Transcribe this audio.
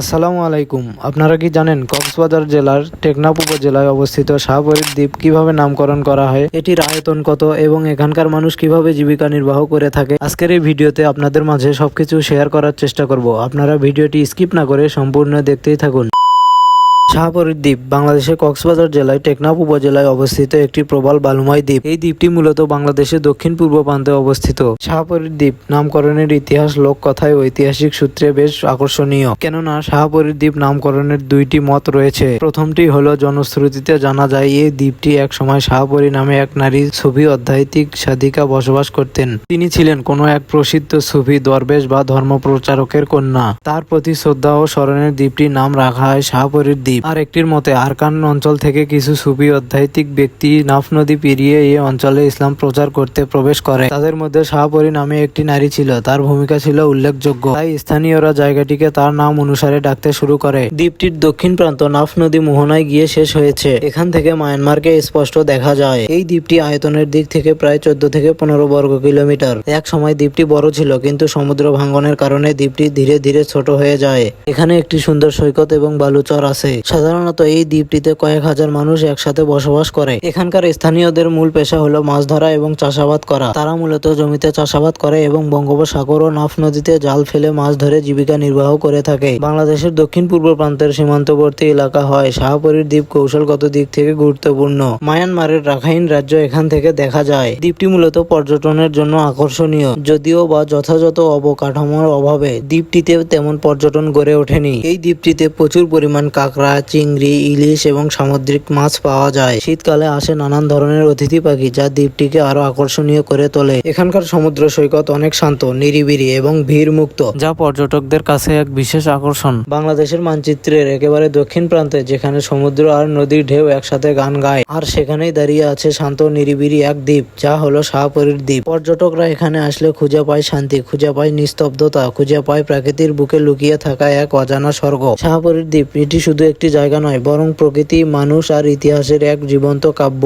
আসসালামু আলাইকুম। আপনারা কি জানেন কক্সবাজার জেলার টেকনাফ উপজেলায় অবস্থিত শাহপরীর দ্বীপ কীভাবে নামকরণ করা হয়, এটির আয়তন কত এবং এখানকার মানুষ কীভাবে জীবিকা নির্বাহ করে থাকে? আজকের এই ভিডিওতে আপনাদের মাঝে সবকিছু শেয়ার করার চেষ্টা করব। আপনারা ভিডিওটি স্কিপ না করে সম্পূর্ণ দেখতেই থাকুন। শাহপরীর দ্বীপ, বাংলাদেশের কক্সবাজার জেলায় টেকনাফ উপজেলায় অবস্থিত একটি প্রবাল বালুময় দ্বীপ। এই দ্বীপটি মূলত বাংলাদেশের দক্ষিণ পূর্ব প্রান্তে অবস্থিত। শাহপরীর দ্বীপ নামকরণের ইতিহাস, লোককথায় ঐতিহাসিক সূত্রে বেশ আকর্ষণীয়। কেননা শাহপরীর দ্বীপ নামকরণের দুইটি মত রয়েছে। প্রথমটি হলো, জনশ্রুতিতে জানা যায়, এই দ্বীপটি এক সময় শাহপরী নামে এক নারী সুফি অধ্যাত্মিক সাধিকা বসবাস করতেন। তিনি ছিলেন কোনো এক প্রসিদ্ধ সুফি, দরবেশ বা ধর্মপ্রচারকের কন্যা। তার প্রতি শ্রদ্ধা ও স্মরণের দ্বীপটির নাম রাখা হয় শাহপরীর দ্বীপ। আর একটির মতে, আরকান অঞ্চল থেকে কিছু সুফি অধ্যাত্মিক ব্যক্তি নাফ নদী পেরিয়ে এই অঞ্চলে ইসলাম প্রচার করতে প্রবেশ করে। তাদের মধ্যে শাহপরী নামে একটি নারী ছিল, তার ভূমিকা ছিল উল্লেখযোগ্য। তাই স্থানীয়রা জায়গাটিকে তার নাম অনুসারে ডাকতে শুরু করে। দ্বীপটির দক্ষিণ প্রান্ত নাফ নদী মোহনায় গিয়ে শেষ হয়েছে। এখান থেকে মায়ানমারকে স্পষ্ট দেখা যায়। এই দ্বীপটি আয়তনের দিক থেকে প্রায় চোদ্দ থেকে পনেরো বর্গ কিলোমিটার। এক সময় দ্বীপটি বড় ছিল, কিন্তু সমুদ্র ভাঙ্গনের কারণে দ্বীপটি ধীরে ধীরে ছোট হয়ে যায়। এখানে একটি সুন্দর সৈকত এবং বালুচর আছে। সাধারণত এই দ্বীপটিতে কয়েক হাজার মানুষ একসাথে বসবাস করে। এখানকার স্থানীয়দের মূল পেশা হলো মাছ ধরা এবং চাষাবাদ করা। তারা মূলত জমিতে চাষাবাদ করে এবং বঙ্গোপসাগর ও নাফ নদীতে জাল ফেলে মাছ ধরে জীবিকা নির্বাহ করে থাকে। বাংলাদেশের দক্ষিণ পূর্ব প্রান্তের সীমান্তবর্তী এলাকা হয়। শাহপরীর দ্বীপ কৌশলগত দিক থেকে গুরুত্বপূর্ণ। মায়ানমারের রাখাইন রাজ্য এখান থেকে দেখা যায়। দ্বীপটি মূলত পর্যটনের জন্য আকর্ষণীয়। যদিও বা যথাযথ অবকাঠামোর অভাবে দ্বীপটিতে তেমন পর্যটন গড়ে ওঠেনি। এই দ্বীপটিতে প্রচুর পরিমাণ কাঁকড়া চিংড়ি, ইলিশ এবং সামুদ্রিক মাছ পাওয়া যায়। শীতকালে আসে নানান ধরনের অতিথি পাখি যা দ্বীপটিকে আরও আকর্ষণীয় করে তোলে। এখানকার সমুদ্র সৈকত অনেক শান্ত নিরিবিরি এবং ভিড় মুক্ত যা পর্যটকদের কাছে এক বিশেষ আকর্ষণ। বাংলাদেশের মানচিত্রের একেবারে দক্ষিণ প্রান্তে, যেখানে সমুদ্র আর নদীর ঢেউ একসাথে গান গায়, আর সেখানেই দাঁড়িয়ে আছে শান্ত নিরিবিরি এক দ্বীপ, যা হলো শাহপরীর দ্বীপ। পর্যটকরা এখানে আসলে খুঁজে পায় শান্তি, খুঁজে পায় নিস্তব্ধতা, খুঁজে পায় প্রকৃতির বুকে লুকিয়ে থাকা এক অজানা স্বর্গ। শাহপরীর দ্বীপ এটি শুধু একটি জায়গা নয় বরং প্রকৃতি মানুষ আর ইতিহাসের এক জীবন্ত কাব্য।